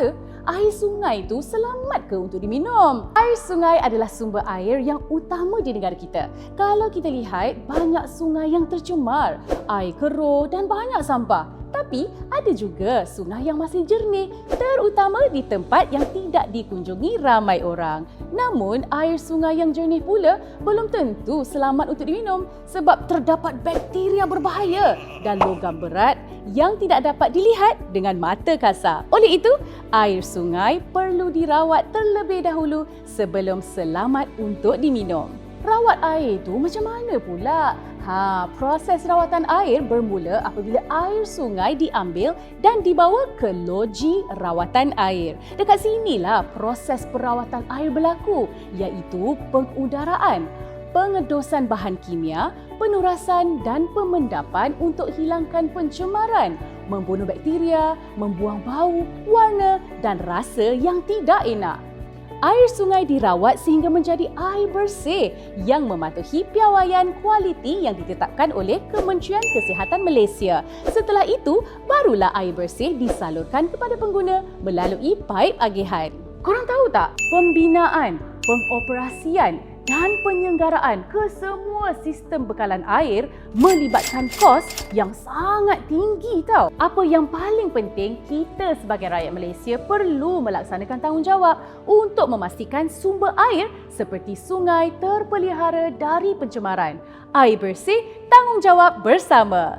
rasa air sungai itu selamat ke untuk diminum? Air sungai adalah sumber air yang utama di negara kita. Kalau kita lihat, banyak sungai yang tercemar, air keruh dan banyak sampah. Tapi ada juga sungai yang masih jernih, terutama di tempat yang tidak dikunjungi ramai orang. Namun, air sungai yang jernih pula belum tentu selamat untuk diminum sebab terdapat bakteria berbahaya dan logam berat yang tidak dapat dilihat dengan mata kasar. Oleh itu, air sungai perlu dirawat terlebih dahulu sebelum selamat untuk diminum. Rawat air itu macam mana pula? Ha, proses rawatan air bermula apabila air sungai diambil dan dibawa ke loji rawatan air. Dekat sinilah proses perawatan air berlaku iaitu pengudaraan, pengedosan bahan kimia, penurasan dan pemendapan untuk hilangkan pencemaran, membunuh bakteria, membuang bau, warna dan rasa yang tidak enak. Air sungai dirawat sehingga menjadi air bersih yang mematuhi piawaian kualiti yang ditetapkan oleh Kementerian Kesihatan Malaysia. Setelah itu, barulah air bersih disalurkan kepada pengguna melalui paip agihan. Korang tahu tak, pembinaan, pengoperasian dan penyelenggaraan ke semua sistem bekalan air melibatkan kos yang sangat tinggi tau. Apa yang paling penting, kita sebagai rakyat Malaysia perlu melaksanakan tanggungjawab untuk memastikan sumber air seperti sungai terpelihara dari pencemaran. Air bersih, tanggungjawab bersama.